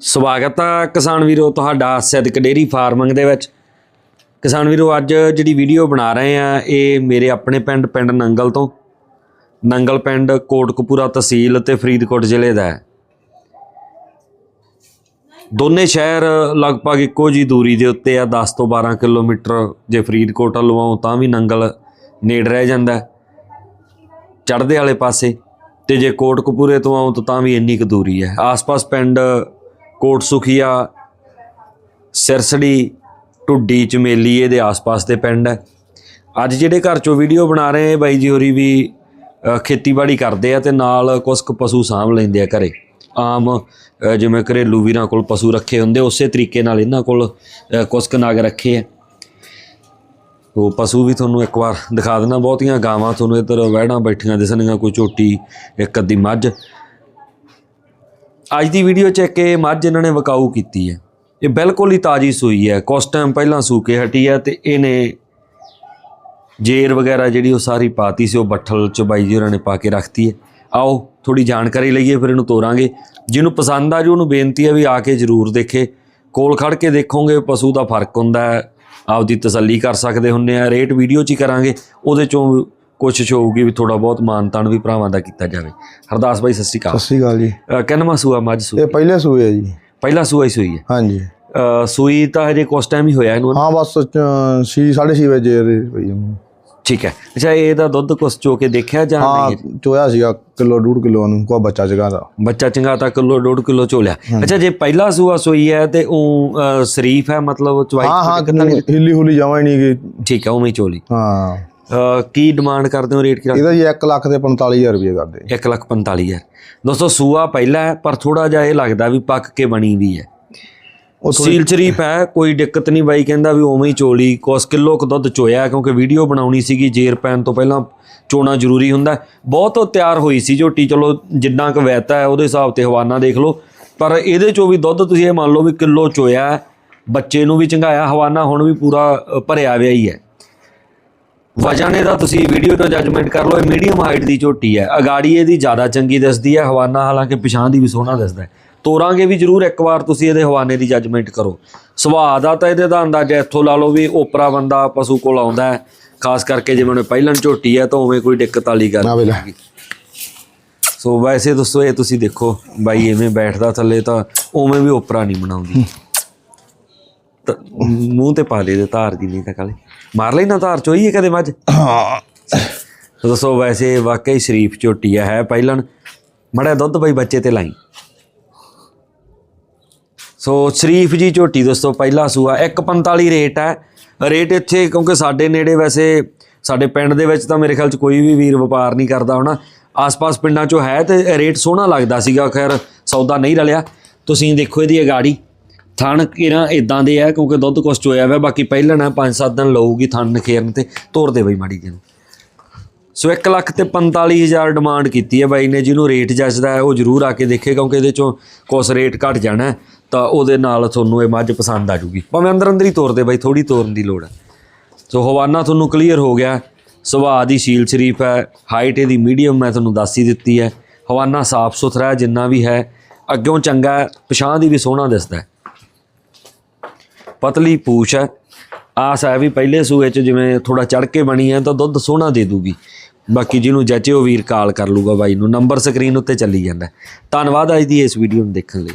ਸਵਾਗਤ ਆ ਕਿਸਾਨ ਵੀਰੋ ਤੁਹਾਡਾ ਸਿੱਧਕ ਡੇਰੀ ਫਾਰਮਿੰਗ ਦੇ ਵਿੱਚ। ਕਿਸਾਨ ਵੀਰੋ, ਅੱਜ ਜਿਹੜੀ ਵੀਡੀਓ ਬਣਾ ਰਹੇ ਆ, ਇਹ ਮੇਰੇ ਆਪਣੇ ਪਿੰਡ ਪਿੰਡ ਨੰਗਲ ਤੋਂ। ਨੰਗਲ ਪਿੰਡ ਕੋਟਕਪੂਰਾ ਤਹਿਸੀਲ ਤੇ ਫਰੀਦਕੋਟ ਜ਼ਿਲ੍ਹੇ ਦਾ ਹੈ। ਦੋਨੇ ਸ਼ਹਿਰ ਲਗਭਗ ਇੱਕੋ ਜੀ ਦੂਰੀ ਦੇ ਉੱਤੇ ਆ 10 ਤੋਂ 12 ਕਿਲੋਮੀਟਰ ਜੇ ਫਰੀਦਕੋਟ ਵੱਲੋਂ ਆਓ ਤਾਂ ਵੀ ਨੰਗਲ ਨੇੜ ਰਹਿ ਜਾਂਦਾ ਚੜ੍ਹਦੇ ਵਾਲੇ ਪਾਸੇ ਤੇ ਜੇ ਕੋਟਕਪੂਰੇ ਤੋਂ ਆਉਂ ਤਾਂ ਵੀ ਇੰਨੀ ਕੁ ਦੂਰੀ ਹੈ। ਆਸ-ਪਾਸ ਪਿੰਡ ਕੋਟ ਸੁਖੀਆ ਸਿਰਸੜੀ ਟੁੱਡੀ ਚਮੇਲੀ ਇਹਦੇ ਆਸ-ਪਾਸ ਦੇ ਪਿੰਡ ਹੈ। ਅੱਜ ਜਿਹੜੇ ਘਰ ਚੋਂ ਵੀਡੀਓ ਬਣਾ ਰਹੇ ਬਾਈ ਜੀ ਹੋਰੀ ਵੀ ਖੇਤੀਬਾੜੀ ਕਰਦੇ ਆ ਤੇ ਨਾਲ ਕੁਝ ਕੁ ਪਸ਼ੂ ਸਾਂਭ ਲੈਂਦੇ ਆ ਘਰੇ। ਆਮ ਜਿਵੇਂ ਘਰੇਲੂ ਵੀਰਾਂ ਕੋਲ ਪਸ਼ੂ ਰੱਖੇ ਹੁੰਦੇ ਉਸੇ ਤਰੀਕੇ ਨਾਲ ਇਹਨਾਂ ਕੋਲ ਅ, ਕੁਝ ਕੁ ਨਗ ਰੱਖੇ ਆ। ਉਹ ਪਸ਼ੂ ਵੀ ਤੁਹਾਨੂੰ ਇੱਕ ਵਾਰ ਦਿਖਾ ਦੇਣਾ ਬਹੁਤੀਆਂ ਗਾਵਾਂ ਤੁਹਾਨੂੰ ਇੱਧਰ ਵਹਿਣਾ ਬੈਠੀਆਂ ਦਿਸਣਗੀਆਂ ਕੋਈ ਝੋਟੀ ਇੱਕ ਅੱਧੀ ਮੱਝ। ਅੱਜ ਦੀ ਵੀਡੀਓ 'ਚ ਇੱਕ ਇਹ ਮੱਝ ਇਹਨਾਂ ਨੇ ਵਕਾਊ ਕੀਤੀ ਹੈ। ਇਹ ਬਿਲਕੁਲ ਹੀ ਤਾਜੀ ਸੂਈ ਹੈ। ਕੁਛ ਟਾਈਮ ਪਹਿਲਾਂ ਸੂ ਕੇ ਹਟੀ ਹੈ ਤੇ ਇਹਨੇ ਜੇਰ ਵਗੈਰਾ ਜਿਹੜੀ ਉਹ ਸਾਰੀ ਪਾਤੀ ਸੀ, ਉਹ ਬੱਠਲ ਚ ਬਾਈ ਜੀ ਉਹਨਾਂ ਨੇ ਪਾ ਕੇ ਰੱਖਤੀ ਹੈ। ਆਓ ਥੋੜੀ ਜਾਣਕਾਰੀ ਲਈਏ, ਫਿਰ ਇਹਨੂੰ ਤੋਰਾਂਗੇ। ਜਿਹਨੂੰ ਪਸੰਦ ਆ ਜੀ, ਉਹਨੂੰ ਬੇਨਤੀ ਹੈ ਵੀ ਆ ਕੇ ਜ਼ਰੂਰ ਦੇਖੇ। ਕੋਲ ਖੜ ਕੇ ਦੇਖੋਗੇ, ਪਸ਼ੂ ਦਾ ਫ਼ਰਕ ਹੁੰਦਾ ਹੈ। ਆਪਦੀ ਤਸੱਲੀ ਕਰ ਸਕਦੇ ਹੁੰਨੇ ਆ। ਰੇਟ ਵੀਡੀਓ 'ਚ ਹੀ ਕਰਾਂਗੇ। ਉਹਦੇ ਚੋਂ ਕੋਸ਼ਿਸ਼ ਹੋਊਗੀ ਵੀ ਥੋੜਾ ਬਹੁਤ ਮਾਨਤਾਨ ਵੀ ਭਰਾਵਾਂ ਦਾ ਕੀਤਾ ਜਾਵੇ। ਹਰਦਾਸ ਬਾਈ ਸਤਿ ਸ਼੍ਰੀ ਅਕਾਲ। ਸਤਿ ਸ਼੍ਰੀ ਅਕਾਲ ਜੀ। ਕਿੰਨਵਾਂ ਸੂਆ ਮੱਝ ਸੂ ਇਹ ਪਹਿਲੇ ਸੂਏ ਆ ਜੀ। ਪਹਿਲਾ ਸੂਆ ਹੀ ਸੂਈ ਹੈ? ਹਾਂਜੀ। ਸੂਈ ਤਾਂ ਹਜੇ ਕੁਛ ਟਾਈਮ ਹੀ ਹੋਇਆ ਇਹਨੂੰ। ਹਾਂ ਬਸ 6 6:30 ਵਜੇ ਪਈ। ਠੀਕ ਹੈ। ਅੱਛਾ ਇਹਦਾ ਦੁੱਧ ਕੁਛ ਚੋ ਕੇ ਦੇਖਿਆ ਜਾਂ ਹਾਂ ਨਹੀਂ? ਚੋਇਆ ਸੀਗਾ ਕਿਲੋ ਡੂਢ ਕਿਲੋ ਨੂੰ ਕੋ ਬੱਚਾ ਜਗਾ ਦਾ। ਬੱਚਾ ਚੰਗਾ ਤਾਂ ਕਿਲੋ ਡੇਢ ਕਿਲੋ ਚੋਲਿਆ। ਅੱਛਾ ਜੇ ਪਹਿਲਾ ਸੂਆ ਸੋਈ ਹੈ ਤੇ ਉਹ ਸ਼ਰੀਫ ਹੈ ਮਤਲਬ ਚਵਾਈ ਹਾਂ ਹਾਂ ਹਿੱਲੀ ਹੁਲੀ ਜਾਵਾਂ ਹੀ ਨਹੀਂ ਠੀਕ ਹੈ ਉਵੇਂ ਹੀ ਚੋਲੀ। ਹਾਂ। ਕੀ ਡਿਮਾਂਡ ਕਰਦੇ ਹੋ ਰੇਟ ਕੀ ਇਹਦਾ ਜੀ 1 ਲੱਖ ਤੇ 45000 ਰੁਪਏ ਕਰਦੇ। 1 ਲੱਖ 45000 ਦੋਸਤੋ ਸੂਆ ਪਹਿਲਾ ਹੈ ਪਰ ਥੋੜਾ ਜਿਹਾ ਇਹ ਲੱਗਦਾ ਵੀ ਪੱਕ ਕੇ ਬਣੀ ਵੀ ਹੈ। ਉਹ ਸੀਲ ਸ਼ਰੀਫ ਹੈ ਕੋਈ ਦਿੱਕਤ ਨਹੀਂ ਬਾਈ ਕਹਿੰਦਾ ਵੀ ਉਵੇਂ ਹੀ ਚੋਲੀ ਕੁਸ ਕਿਲੋ ਕੁ ਦੁੱਧ ਚੋਇਆ ਕਿਉਂਕਿ ਵੀਡੀਓ ਬਣਾਉਣੀ ਸੀਗੀ ਜੇਰ ਪੈਣ ਤੋਂ ਪਹਿਲਾਂ ਚੋਣਾ ਜ਼ਰੂਰੀ ਹੁੰਦਾ। ਬਹੁਤ ਉਹ ਤਿਆਰ ਹੋਈ ਸੀ ਝੋਟੀ ਚਲੋ ਜਿੰਨਾ ਕੁ ਵੈਤਾ ਹੈ ਉਹਦੇ ਹਿਸਾਬ ਤੇ ਹਵਾਨਾ ਦੇਖ ਲਓ। ਪਰ ਇਹਦੇ ਚੋਂ ਵੀ ਦੁੱਧ ਤੁਸੀਂ ਇਹ ਮੰਨ ਲਓ ਵੀ ਕਿਲੋ ਚੋਇਆ। ਬੱਚੇ ਨੂੰ ਵੀ ਚੰਗਾਇਆ ਹਵਾਨਾ ਹੁਣ ਵੀ ਪੂਰਾ ਭਰਿਆ ਵਿਆ ਹੀ ਹੈ। ਵਜਨ ਇਹਦਾ ਤੁਸੀਂ ਵੀਡੀਓ ਤੋਂ ਜੱਜਮੈਂਟ ਕਰ ਲਓ ਇਹ ਮੀਡੀਅਮ ਹਾਈਟ ਦੀ ਝੋਟੀ ਹੈ। ਅਗਾੜੀ ਇਹਦੀ ਜ਼ਿਆਦਾ ਚੰਗੀ ਦਿਸਦੀ ਹੈ ਹਵਾਨਾ ਹਾਲਾਂਕਿ ਪਿਛਾਂ ਦੀ ਵੀ ਸੋਹਣਾ ਦਿਸਦਾ ਹੈ। ਤੋਰਾਂਗੇ ਵੀ ਜ਼ਰੂਰ ਇੱਕ ਵਾਰ ਤੁਸੀਂ ਇਹਦੇ ਹਵਾਨੇ ਦੀ ਜੱਜਮੈਂਟ ਕਰੋ। ਸੁਭਾਅ ਦਾ ਤਾਂ ਇਹਦੇ ਦਾ ਅੰਦਾਜ਼ਾ ਇੱਥੋਂ ਲਾ ਲਓ ਵੀ ਓਪਰਾ ਬੰਦਾ ਪਸ਼ੂ ਕੋਲ ਆਉਂਦਾ ਹੈ ਖਾਸ ਕਰਕੇ ਜਿਵੇਂ ਉਹਨੇ ਪਹਿਲਾਂ ਝੋਟੀ ਹੈ ਤਾਂ ਉਵੇਂ ਕੋਈ ਦਿੱਕਤ ਵਾਲੀ ਗੱਲ ਨਾ ਵੇਲਾ। ਸੋ ਵੈਸੇ ਦੋਸਤੋ ਇਹ ਤੁਸੀਂ ਦੇਖੋ ਬਾਈ ਐਵੇਂ ਬੈਠਦਾ ਥੱਲੇ ਤਾਂ ਉਵੇਂ ਵੀ ਓਪਰਾ ਨਹੀਂ ਬਣਾਉਂਦੀ। ਮੂੰਹ ਤੇ ਪਾ ਦੇ ਧਾਰ ਦੀ ਨਹੀਂ ਤਾਂ ਕਾਲੇ ਮਾਰ ਨਾ ਧਾਰ ਚੋਈ ਹੈ ਕਦੇ ਮੱਝ? ਹਾਂ। ਦੋਸਤੋ ਵੈਸੇ ਵਾਕਈ ਸ਼ਰੀਫ ਝੋਟੀ ਹੈ ਪਹਿਲਾਂ ਮੜਾ ਦੁੱਧ ਬਈ ਬੱਚੇ ਤੇ ਲਾਈ। ਸੋ ਸ਼ਰੀਫ ਜੀ ਝੋਟੀ ਦੋਸਤੋ ਪਹਿਲਾ ਸੂਆ 145 ਰੇਟ ਹੈ। ਰੇਟ ਇੱਥੇ ਕਿਉਂਕਿ ਸਾਡੇ ਨੇੜੇ ਵੈਸੇ ਸਾਡੇ ਪਿੰਡ ਦੇ ਵਿੱਚ ਤਾਂ ਮੇਰੇ ਖਿਆਲ ਚ ਕੋਈ ਵੀ ਵੀਰ ਵਪਾਰ ਨਹੀਂ ਕਰਦਾ ਹੋਣਾ। ਆਸ-ਪਾਸ ਪਿੰਡਾਂ ਚੋਂ ਹੈ ਤੇ ਰੇਟ ਸੋਹਣਾ ਲੱਗਦਾ ਸੀਗਾ ਖੈਰ ਸੌਦਾ ਨਹੀਂ ਰਲਿਆ। ਤੁਸੀਂ ਦੇਖੋ ਇਹਦੀ ਅਗਾੜੀ। ਥਣ ਕਿਰਾਂ ਇਦਾਂ ਦੇ ਆ, ਕਿਉਂਕਿ ਦੁੱਧ ਕੁਛ ਚੋਇਆ ਹੋਇਆ, ਬਾਕੀ ਪਹਿਲਾਂ ਨਾ 5-7 ਦਿਨ ਲਊਗੀ ਥਣ ਨਖੇਰਨ ਤੇ ਤੋਰ ਦੇ ਬਈ ਮਾੜੀ ਜੀ ਨੂੰ ਸੋ 1 ਲੱਖ ਤੇ 45000 ਡਿਮਾਂਡ ਕੀਤੀ ਹੈ ਬਾਈ ਨੇ, ਜਿਹਨੂੰ ਰੇਟ ਜੱਜਦਾ ਹੈ, ਉਹ ਜ਼ਰੂਰ ਆ ਕੇ ਦੇਖੇ, ਕਿਉਂਕਿ ਇਹਦੇ ਚੋਂ ਕੁਛ ਰੇਟ ਘਟ ਜਾਣਾ ਤਾਂ ਉਹਦੇ ਨਾਲ ਤੁਹਾਨੂੰ ਇਹ ਮੱਝ ਪਸੰਦ ਆ ਜੂਗੀ ਭਾਵੇਂ ਅੰਦਰ ਅੰਦਰ ਹੀ ਤੋਰਦੇ ਬਾਈ ਥੋੜੀ ਤੋਰਨ ਦੀ ਲੋੜ ਹੈ। ਸੋ ਹਵਾਨਾ ਤੁਹਾਨੂੰ ਕਲੀਅਰ ਹੋ ਗਿਆ, ਸੁਭਾਅ ਦੀ ਸ਼ੀਲ ਸ਼ਰੀਫ ਹੈ ਹਾਈਟ ਇਹਦੀ ਮੀਡੀਅਮ ਮੈਂ ਤੁਹਾਨੂੰ ਦੱਸ ਹੀ ਦਿੱਤੀ ਹੈ। ਹਵਾਨਾ ਸਾਫ਼ ਸੁਥਰਾ ਜਿੰਨਾ ਵੀ ਹੈ ਅੱਗੋਂ ਚੰਗਾ ਹੈ ਪਛਾਂ ਦੀ ਵੀ ਸੋਹਣਾ ਦਿਸਦਾ ਪਤਲੀ ਪੂਛ ਹੈ। ਆਸ ਹੈ ਵੀ ਪਹਿਲੇ ਸੂਏ ਚ ਜਿਵੇਂ ਥੋੜਾ ਚੜ ਕੇ ਬਣੀ ਹੈ ਤਾਂ ਦੁੱਧ ਸੋਹਣਾ ਦੇ ਦੂਗੀ। ਬਾਕੀ ਜਿਹਨੂੰ ਜੱਚੇ ਉਹ ਵੀਰ ਕਾਲ ਕਰ ਲੂਗਾ ਬਾਈ ਨੂੰ ਨੰਬਰ ਸਕਰੀਨ ਉੱਤੇ ਚੱਲੀ ਜਾਂਦਾ। ਧੰਨਵਾਦ ਅੱਜ ਦੀ ਇਸ ਵੀਡੀਓ ਨੂੰ ਦੇਖਣ ਲਈ।